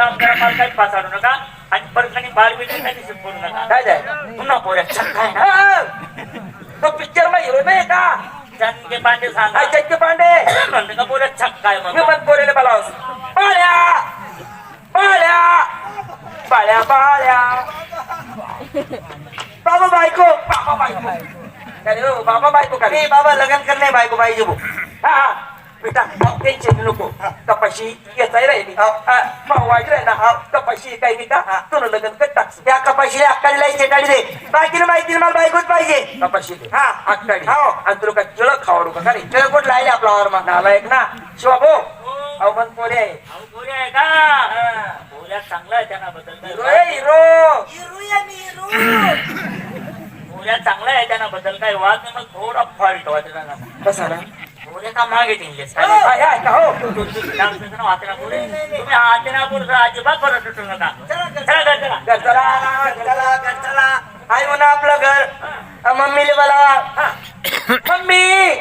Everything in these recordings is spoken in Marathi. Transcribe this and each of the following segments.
काम करा मला काही पासाडू नका. आणि परत आणि बाळ बिल काही शिकवू नका. काय जाय पुन्हा पोऱ्या छक्का आहे ना हा. तो पिक्चरमध्ये हिरो नाही का? चंगे पांडे सांगा काय चक्के पांडे. म्हणते का पोऱ्या मी मग पोरेले बोलावस बाळ्या बाळ्या बाळ्या बाबा बायको बाबा बायको. अरे हो बाबा बायको का रे? बाबा लग्न करणे बायको पाहिजे हा. बेटा टेन्शन नको कपाशी येताय राहिली वाईट राहिला हा कपाशी काय नाही का तुला लग्न कर टाक त्या कपाशी अक्काळीला इथे दे बाकी माहिती मला बायकोच पाहिजे कपाशी दे हा अक्काळी हो आणि तुला टिळक खावडू का टिळक आपला वर मग ना शिवा भाऊ अहो पण पोरे आहे आहे का पोऱ्या चांगला आहे त्यांना बदल हिरो आहे, हिरो पोऱ्या चांगला आहे त्यांना बदल काही वाद नाही मग थोडा फॉल्ट वाटत कसा ना पोऱ्या का मागे टिंगलेस तुम्ही हातेनापूर अजिबात परत सुटू नका चला चला, चला घर चला घर चला घर चला आहे म्हणा आपलं घर मम्मीले बोलावा. मम्मी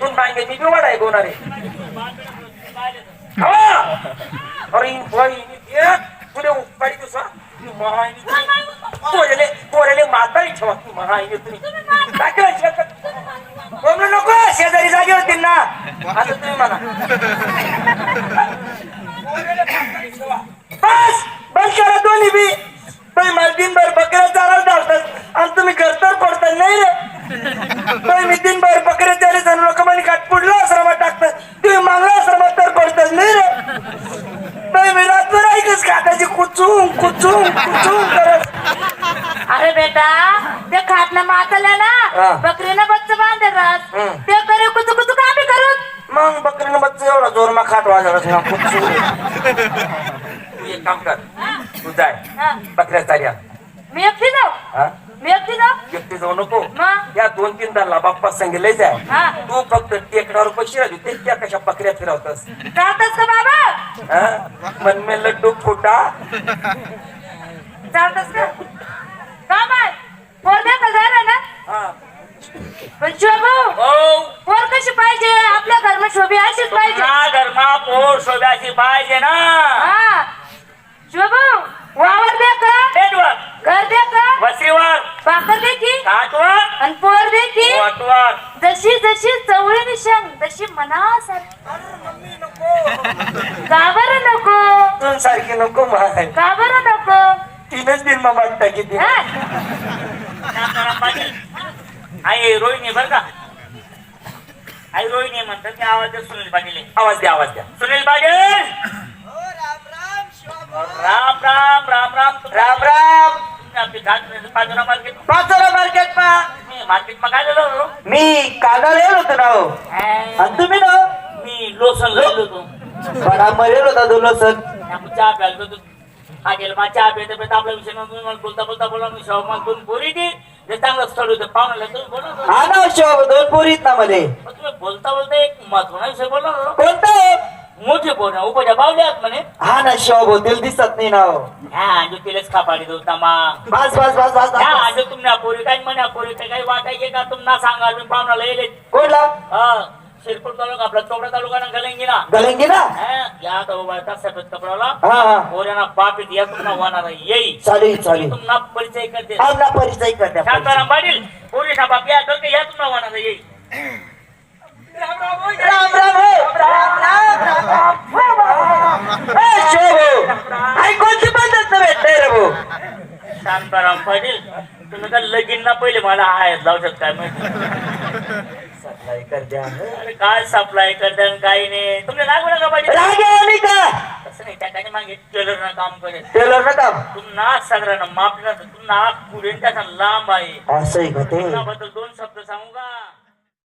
तू मागे मी बिवड आहे कोणारे. अरे ये, पुढे उपाडी तुझा पोरेले पोरेले म्हातारी ठेवा ती महाईने तुम्ही नको शेजारी जागे होतील ना. आता तुम्ही म्हणा. बस बस करा दोन्ही बी. तुम्ही मला दिनभर बकऱ्या चारा घालतात आणि तुम्ही घर तर पडतात नाही रे. तुम्ही मी दिनभर बकऱ्या चारे जण लोक म्हणे काट पुढला आश्रमात टाकतात. तुम्ही मागला आश्रमात तर पडतात नाही रे. तुम्ही मी रातभर ऐकच खाताची कुचून कुचून कुचून करत. अरे बेटा ते खाटना माताला हा. ना. बकरीनं बच्च हम्म. ते करे कुचू कुचू का बी करत मग बकरीनं बच्चा एवढा जोरमा खाट वाजवत ना तू एक काम कर. तू जाय. बकऱ्या चार्या मी एकटी जाऊ? हा? मी एकटी जाऊ? एकटी जाऊ नको. मग? या दोन तीन दानला बाप्पा सांगितलंय जाय. हा. तू फक्त टेकडावर पैसे राहते ते त्या कशा बकऱ्या फिरवतस? चालतस का बाबा? हा? मन में लड्डू खोटा. चालतस का का माय पोर द्या का झालं ना हा. पण शोभू हो पोर कशी पाहिजे आपल्या घरमा शोभी अशीच पाहिजे पुन्हा धर्मा पोर शोधायची पाहिजे ना. हा. शोभू वावर दे का? घर दे का? वसीवर भाकर दे की? काटवर आणि पोर दे की? वाटवर जशी जशी चवळी निशान तशी मनासारखी. का बरं नको. तू सारखी नको माय. का बरं नको. तीनच दिन मग वाटता किती हा? आई रोहिणी बर का? आई रोहिणी म्हणतात की आवाज दे सुनील पाटील. आवाज द्या आवाज द्या. सुनील पाटील राम राम राम राम. राम राम. मार्केट. पाचोरा मार्केट मा मी मार्केट मग काय झालं मी कांदा येल होतो ना हो. आणि तुम्ही ना हो? मी लोसन गेलो होतो. बडा मरेल होता तो लसन. चहा प्यायला होतो हा गेला मग चहा प्यायचा प्यायचा आपला विषय नव्हता. तुम्ही मला बोलता बोलता बोला मी शाहू मला दोन पोरी दी चांगलं स्थळ होतं. पाहुण्याला तुम्ही बोला ना. हा ना शिव दोन पोरीत ना मध्ये. मग तुम्ही बोलता बोलता एक महत्त्वाचा विषय बोला ना. कोणता? मोठे पोर उपाच्या बावल्यात म्हणे. हा ना शिव होतील दिसत नाही ना हो. ह्या आजो तिलेच खापाडी देऊ तमा बस बस बस बस ह्या बस. आजो तुम्ही पोरी काय म्हणे पोरी काय काही वाटायचे का? तुम्हाला सांगा तुम्ही पाहुण्याला येले कोणला? हा. शिरपूर तालुका आपला चौडा तालुका ना गलंगी ना गलंगी ना हा, या आहे सफेद कपडाला पोऱ्यांना बापीत या तुम्हाला होणार येई. चालेल चालेल. तुम्हाला परिचय करते. आपला परिचय कर द्या शांताराम पाटील पोरीचा बाप या तर या तुम्हाला होणार येई. राम राम. राम राम राम राम शिव भाऊ. आई कोणती पद्धत नव्हे नाही रे भाऊ? शांताराम पाटील तुम्ही का लगीन ना पहिले मला आहेत लावू शकता काय माहिती. सप्लाय कर द्या अरे काय सप्लाय करता आणि काही नाही. तुमच्या लागू नका पाहिजे? रागे आली का तसं नाही त्या काही मागे टेलर ना काम करेल. टेलर नका तुम नाक साधारण मापला तुम नाक पुढे त्याचा लांब आहे. असं आहे का ते? बद्दल दोन शब्द सांगू का?